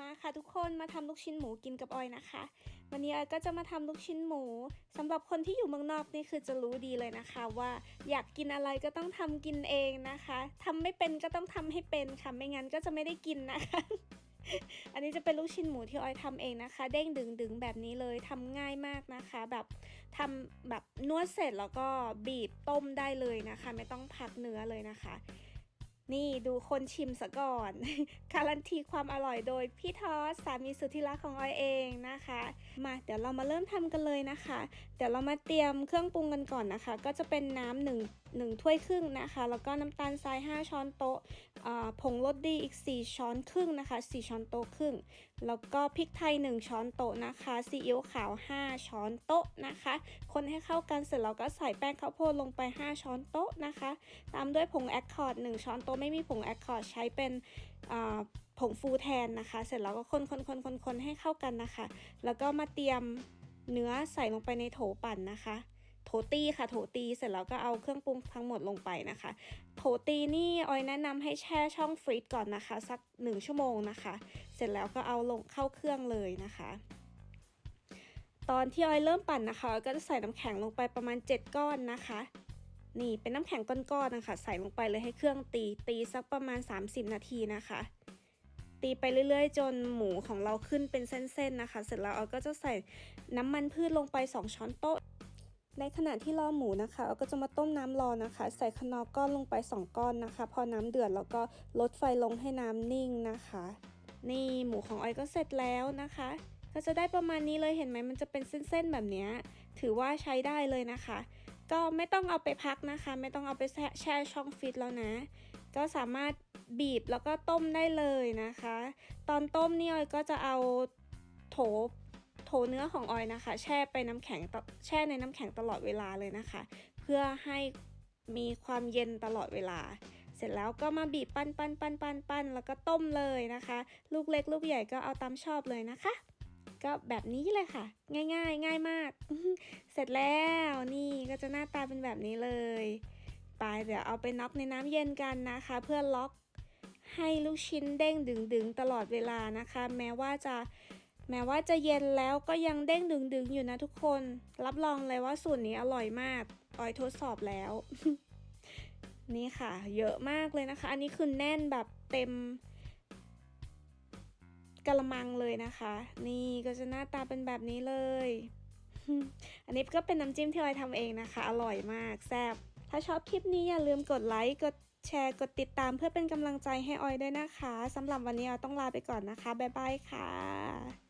มาค่ะทุกคนมาทำลูกชิ้นหมูกินกับออยนะคะ วันนี้ออยก็จะมาทำลูกชิ้นหมูสำหรับคนที่อยู่เมืองนอกนี่คือจะรู้ดีเลยนะคะ ว่าอยากกินอะไรก็ต้องทำกินเองนะคะทำไม่เป็นก็ต้องทำให้เป็นค่ะไม่งั้นก็จะไม่ได้กินนะคะ อันนี้จะเป็นลูกชิ้นหมูที่ออยทำเองนะคะ เด้งดึงดึงแบบนี้เลยทำง่ายมากนะคะ แบบทำแบบนวดเสร็จแล้วก็บีบต้มได้เลยนะคะ ไม่ต้องพักเนื้อเลยนะคะ นี่ดูคนชิมซะก่อน การันตีความอร่อยโดยพี่ทอสสามีสุธิรักของออยเองนะคะ มาเดี๋ยวเรามาเริ่มทำกันเลยนะคะ เดี๋ยวเรามาเตรียมเครื่องปรุงกันก่อนนะคะ ก็จะเป็นน้ำหนึ่งหนึ่งถ้วยครึ่งนะคะ แล้วก็น้ำตาลทราย 5 ช้อนโต๊ะผงรสดีอีก 4 ช้อนครึ่งนะคะ 4 ช้อนโต๊ะครึ่ง แล้วก็พริกไทย 1 ช้อนโต๊ะนะคะซีอิ๊วขาว 5 ช้อนโต๊ะนะคะ คนให้เข้ากันเสร็จแล้วก็ใส่แป้งข้าวโพดลงไป 5 ช้อนโต๊ะนะคะ ตามด้วยผงแอคคอร์ด 1 ช้อนโต๊ะ ไม่มีผงแอคคอร์ดใช้เป็นผงฟูแทนนะคะ เสร็จแล้วก็คนคนคนคนคนให้เข้ากันนะคะ แล้วก็มาเตรียมเนื้อใส่ลงไปในโถปั่นนะคะ โถตี้ค่ะโถตี้เสร็จแล้วก็เอาเครื่องปรุงทั้งหมดลงไปนะคะโถตี้นี่ออยแนะนำให้แช่ช่องฟรีซก่อนนะคะ สัก 1 ชั่วโมงนะคะ เสร็จแล้วก็เอาลงเข้าเครื่องเลยนะคะ ตอนที่ออยเริ่มปั่นนะคะก็จะใส่น้ำแข็งลงไปประมาณ 7 ก้อนนะคะนี่เป็นน้ำแข็งก้อนๆนะคะ ใส่ลงไปเลยให้เครื่องตีตีสักประมาณ 30 นาทีนะคะ ตีไปเรื่อยๆ จนหมูของเราขึ้นเป็นเส้นๆนะคะ เสร็จแล้วออยก็จะใส่น้ำมันพืชลงไป 2 ช้อนโต๊ะ ในขณะที่รอหมูนะคะ เราก็จะมาต้มน้ำรอนะคะ ใส่คนอก้อนลงไป 2 ก้อนนะคะ พอน้ำเดือดแล้วก็ลดไฟลงให้น้ำนิ่งนะคะ นี่หมูของออยก็เสร็จแล้วนะคะ ก็จะได้ประมาณนี้เลยเห็นไหมมันจะเป็นเส้นๆแบบนี้ถือว่าใช้ได้เลยนะคะ ก็ไม่ต้องเอาไปพักนะคะ ไม่ต้องเอาไปแช่แช่ช่องฟรีซแล้วนะ ก็สามารถบีบแล้วก็ต้มได้เลยนะคะ ตอนต้มนี่ออยก็จะเอาโถ โถเนื้อของออยนะคะ แช่ไปน้ำแข็งแช่ในน้ำแข็งตลอดเวลาเลยนะคะ เพื่อให้มีความเย็นตลอดเวลา เสร็จแล้วก็มาบีบปั้นปั้นปั้นปั้นปั้นแล้วก็ต้มเลยนะคะ ลูกเล็กลูกใหญ่ก็เอาตามชอบเลยนะคะ ก็แบบนี้เลยค่ะ ง่ายๆง่ายมาก เสร็จแล้วนี่ก็จะหน้าตาเป็นแบบนี้เลยไปเดี๋ยวเอาไปน็อกในน้ำเย็นกันนะคะ เพื่อล็อกให้ลูกชิ้นเด้งดึงๆตลอดเวลานะคะ แม้ว่าจะ แม้ว่าจะเย็นแล้วก็ยังเด้งดึงๆอยู่นะทุกคน รับรองเลยว่าสูตรนี้อร่อยมากออยทดสอบแล้ว นี่ค่ะ เยอะมากเลยนะคะ อันนี้คือแน่นแบบเต็มกระมังเลยนะคะ นี่ก็จะหน้าตาเป็นแบบนี้เลย อันนี้ก็เป็นน้ำจิ้มที่ออยทำเองนะคะ อร่อยมากแซ่บถ้าชอบคลิปนี้อย่าลืมกดไลค์กดแชร์กดติดตามเพื่อเป็นกำลังใจให้ออยด้วยนะคะสำหรับวันนี้ออยต้องลาไปก่อนนะคะ บ๊ายบายค่ะ